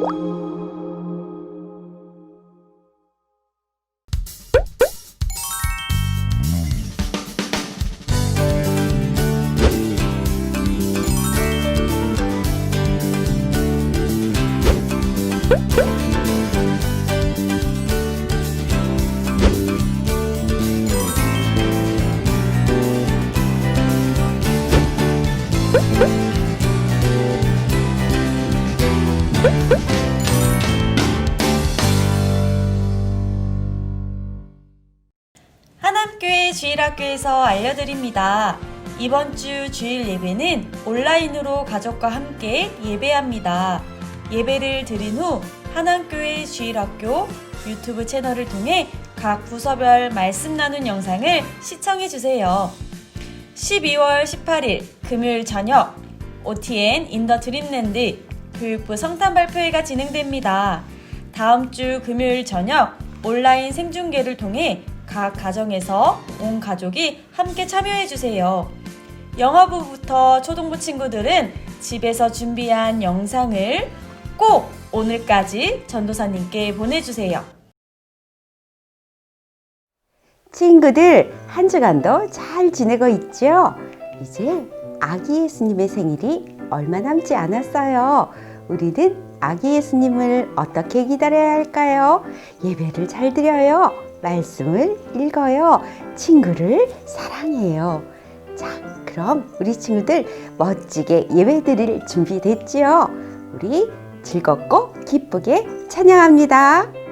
하남 주일학교에서 알려드립니다. 이번 주 주일 예배는 온라인으로 가족과 함께 예배합니다. 예배를 드린 후 하남교회 주일학교 유튜브 채널을 통해 각 부서별 말씀 나눈 영상을 시청해 주세요. 12월 18일 금요일 저녁 OTN 인더 드림랜드 교육부 성탄 발표회가 진행됩니다. 다음 주 금요일 저녁 온라인 생중계를 통해 각 가정에서 온 가족이 함께 참여해 주세요. 영어부부터 초등부 친구들은 집에서 준비한 영상을 꼭 오늘까지 전도사님께 보내주세요. 친구들 한 주간도 잘 지내고 있죠? 이제 아기 예수님의 생일이 얼마 남지 않았어요. 우리는 아기 예수님을 어떻게 기다려야 할까요? 예배를 잘 드려요. 말씀을 읽어요. 친구를 사랑해요. 자, 그럼 우리 친구들 멋지게 예배 드릴 준비 됐지요? 우리 즐겁고 기쁘게 찬양합니다.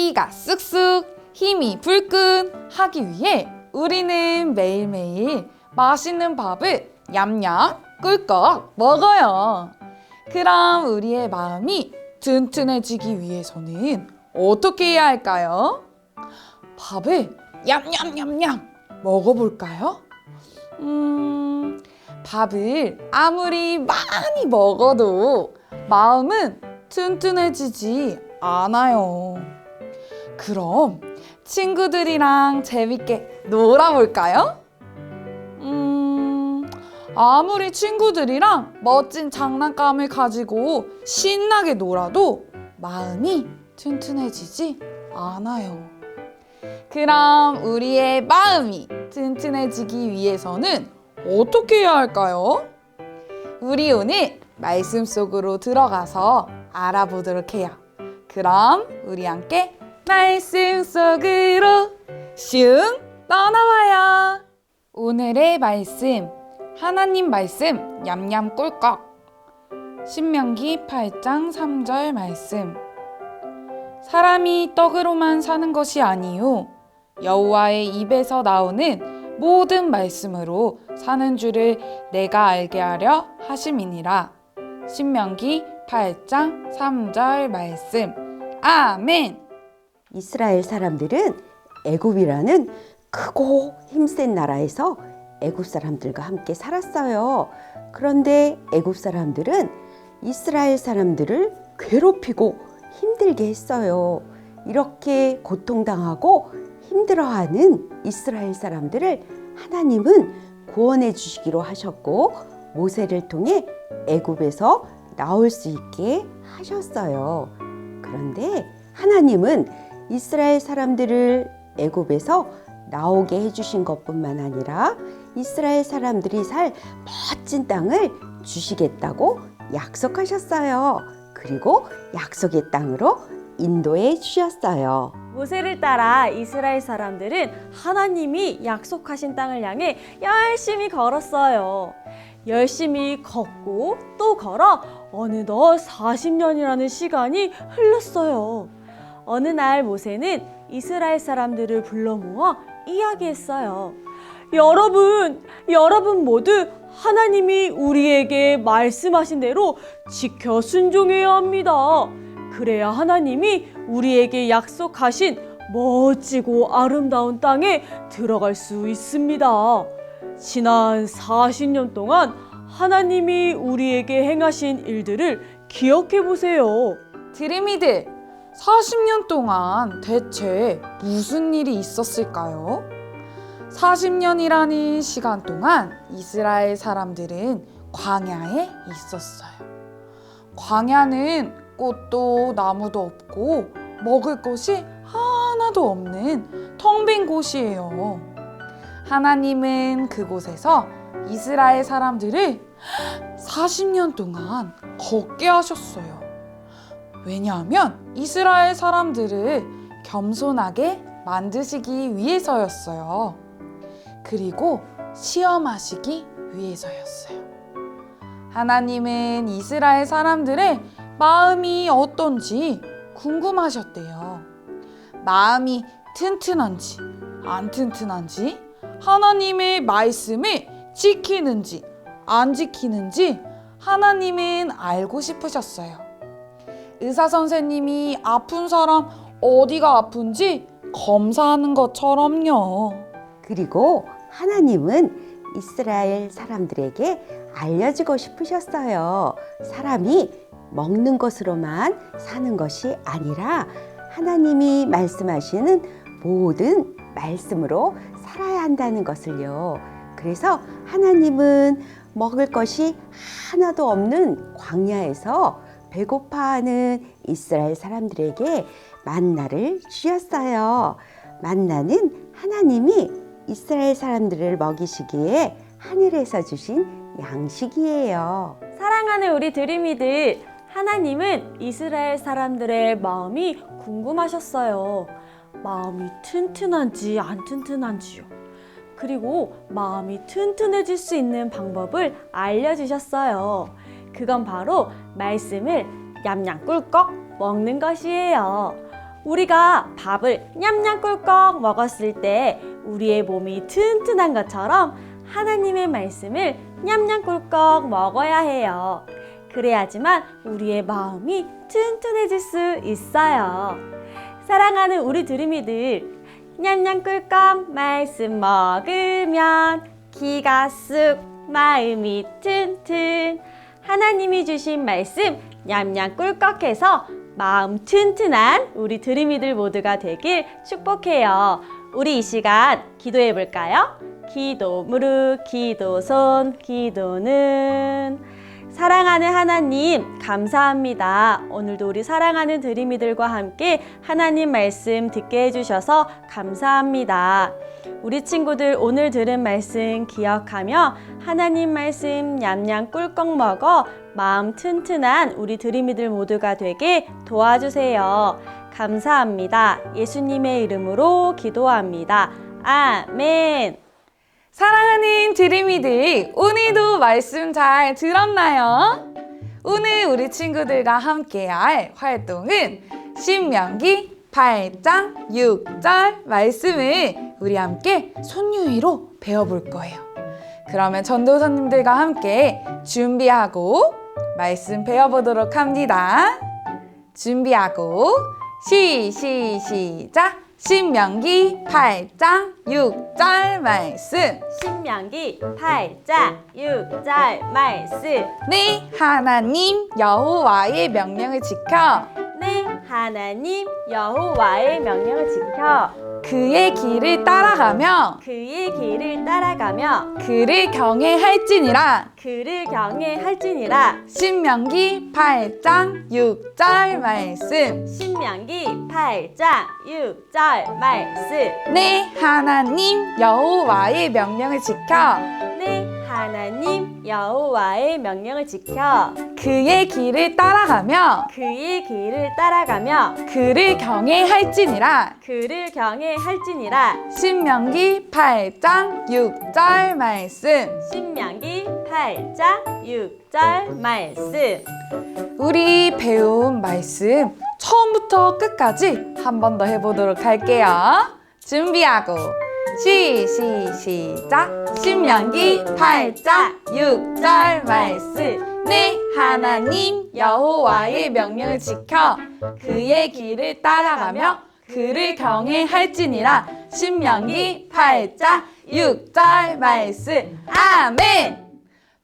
키가 쑥쑥 힘이 불끈 하기 위해 우리는 매일매일 맛있는 밥을 냠냠 꿀꺽 먹어요. 그럼 우리의 마음이 튼튼해지기 위해서는 어떻게 해야 할까요? 밥을 냠냠냠냠 먹어볼까요? 음, 밥을 아무리 많이 먹어도 마음은 튼튼해지지 않아요. 그럼 친구들이랑 재밌게 놀아볼까요? 음, 아무리 친구들이랑 멋진 장난감을 가지고 신나게 놀아도 마음이 튼튼해지지 않아요. 그럼 우리의 마음이 튼튼해지기 위해서는 어떻게 해야 할까요? 우리 오늘 말씀 속으로 들어가서 알아보도록 해요. 그럼 우리 함께 말씀 속으로 슝 떠나봐요. 오늘의 말씀 하나님 말씀 냠냠 꿀꺽. 신명기 8장 3절 말씀. 사람이 떡으로만 사는 것이 아니요 여호와의 입에서 나오는 모든 말씀으로 사는 줄을 내가 알게 하려 하심이니라. 신명기 8장 3절 말씀. 아멘 이스라엘 사람들은 애굽이라는 크고 힘센 나라에서 애굽 사람들과 함께 살았어요. 그런데 애굽 사람들은 이스라엘 사람들을 괴롭히고 힘들게 했어요. 이렇게 고통당하고 힘들어하는 이스라엘 사람들을 하나님은 구원해 주시기로 하셨고 모세를 통해 애굽에서 나올 수 있게 하셨어요. 그런데 하나님은 이스라엘 사람들을 애굽에서 나오게 해주신 것뿐만 아니라 이스라엘 사람들이 살 멋진 땅을 주시겠다고 약속하셨어요. 그리고 약속의 땅으로 인도해 주셨어요. 모세를 따라 이스라엘 사람들은 하나님이 약속하신 땅을 향해 열심히 걸었어요. 열심히 걷고 또 걸어 어느덧 40년이라는 시간이 흘렀어요. 어느 날 모세는 이스라엘 사람들을 불러 모아 이야기했어요. 여러분, 여러분 모두 하나님이 우리에게 말씀하신 대로 지켜 순종해야 합니다. 그래야 하나님이 우리에게 약속하신 멋지고 아름다운 땅에 들어갈 수 있습니다. 지난 40년 동안 하나님이 우리에게 행하신 일들을 기억해 보세요. 드림이들, 40년 동안 대체 무슨 일이 있었을까요? 40년이라는 시간 동안 이스라엘 사람들은 광야에 있었어요. 광야는 꽃도 나무도 없고 먹을 것이 하나도 없는 텅 빈 곳이에요. 하나님은 그곳에서 이스라엘 사람들을 40년 동안 걷게 하셨어요. 왜냐하면 이스라엘 사람들을 겸손하게 만드시기 위해서였어요. 그리고 시험하시기 위해서였어요. 하나님은 이스라엘 사람들의 마음이 어떤지 궁금하셨대요. 마음이 튼튼한지 안 튼튼한지 하나님의 말씀을 지키는지 안 지키는지 하나님은 알고 싶으셨어요. 의사 선생님이 아픈 사람 어디가 아픈지 검사하는 것처럼요. 그리고 하나님은 이스라엘 사람들에게 알려주고 싶으셨어요. 사람이 먹는 것으로만 사는 것이 아니라 하나님이 말씀하시는 모든 말씀으로 살아야 한다는 것을요. 그래서 하나님은 먹을 것이 하나도 없는 광야에서 배고파하는 이스라엘 사람들에게 만나를 주셨어요. 만나는 하나님이 이스라엘 사람들을 먹이시기에 하늘에서 주신 양식이에요. 사랑하는 우리 드림이들, 하나님은 이스라엘 사람들의 마음이 궁금하셨어요. 마음이 튼튼한지 안 튼튼한지요. 그리고 마음이 튼튼해질 수 있는 방법을 알려주셨어요. 그건 바로 말씀을 냠냠 꿀꺽 먹는 것이에요. 우리가 밥을 냠냠 꿀꺽 먹었을 때 우리의 몸이 튼튼한 것처럼 하나님의 말씀을 냠냠 꿀꺽 먹어야 해요. 그래야지만 우리의 마음이 튼튼해질 수 있어요. 사랑하는 우리 드림이들, 냠냠 꿀꺽 말씀 먹으면 기가 쑥 마음이 튼튼 하나님이 주신 말씀 냠냠 꿀꺽해서 마음 튼튼한 우리 드림이들 모두가 되길 축복해요. 우리 이 시간 기도해 볼까요? 기도 무릎, 기도 손, 기도는 사랑하는 하나님, 감사합니다. 오늘도 우리 사랑하는 드림이들과 함께 하나님 말씀 듣게 해주셔서 감사합니다. 우리 친구들 오늘 들은 말씀 기억하며 하나님 말씀 냠냠 꿀꺽 먹어 마음 튼튼한 우리 드림이들 모두가 되게 도와주세요. 감사합니다. 예수님의 이름으로 기도합니다. 아멘. 사랑하는 드림이들, 오늘도 말씀 잘 들었나요? 오늘 우리 친구들과 함께 할 활동은 신명기 8장 6절 말씀을 우리 함께 손유이로 배워볼 거예요. 그러면 전도사님들과 함께 준비하고 말씀 배워보도록 합니다. 준비하고 시, 시, 시작! 신명기 8장 6절 말씀. 신명기 8장 6절 말씀. 네 하나님 여호와의 명령을 지켜. 네 하나님 여호와의 명령을 지켜 그의 길을 따라가며 그의 길을 따라가며 그를 경외할지니라. 그를 경외할지니라. 신명기 8장 6절 말씀. 신명기 8장 6절 말씀. 내 하나님 여호와의 명령을 지켜. 네 하나님 여호와의 명령을 지켜 그의 길을 따라가며 그의 길을 따라가며 그를 경외할지니라. 그를 경외할지니라. 신명기 8장 6절 말씀. 신명기 8장 6절 말씀. 우리 배운 말씀 처음부터 끝까지 한 번 더 해보도록 할게요. 준비하고 시, 시, 시작. 신명기 8장 6절 말씀. 내 하나님 여호와의 명령을 지켜 그의 길을 따라가며 그를 경외할지니라. 신명기 8장 6절 말씀. 아멘.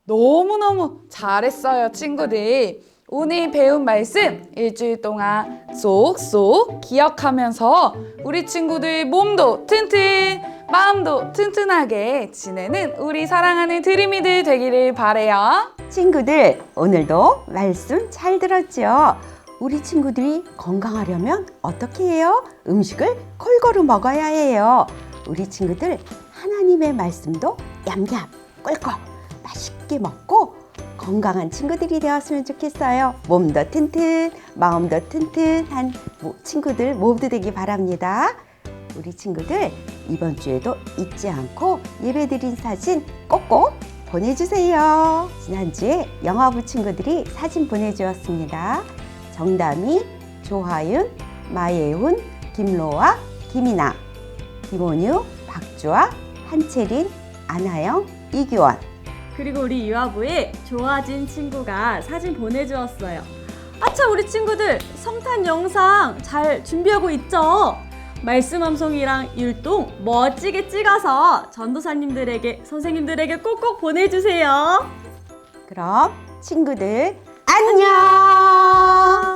너무너무 잘했어요, 친구들. 오늘 배운 말씀 일주일 동안 쏙쏙 기억하면서 우리 친구들 몸도 튼튼, 마음도 튼튼하게 지내는 우리 사랑하는 드림이들 되기를 바래요. 친구들, 오늘도 말씀 잘 들었죠? 우리 친구들이 건강하려면 어떻게 해요? 음식을 골고루 먹어야 해요. 우리 친구들, 하나님의 말씀도 얌얌, 꿀꿀 맛있게 먹고 건강한 친구들이 되었으면 좋겠어요. 몸도 튼튼, 마음도 튼튼한 모- 친구들 모두 되기 바랍니다. 우리 친구들, 이번 주에도 잊지 않고 예배드린 사진 꼭꼭 보내주세요. 지난주에 영화부 친구들이 사진 보내주었습니다. 정담이, 조하윤, 마예훈, 김로아, 김이나, 김원유, 박주아, 한채린, 안하영, 이규원. 그리고 우리 유아부에 좋아진 친구가 사진 보내주었어요. 아차 우리 친구들 성탄 영상 잘 준비하고 있죠? 말씀 함송이랑 율동 멋지게 찍어서 전도사님들에게 선생님들에게 꼭꼭 보내주세요. 그럼 친구들 안녕!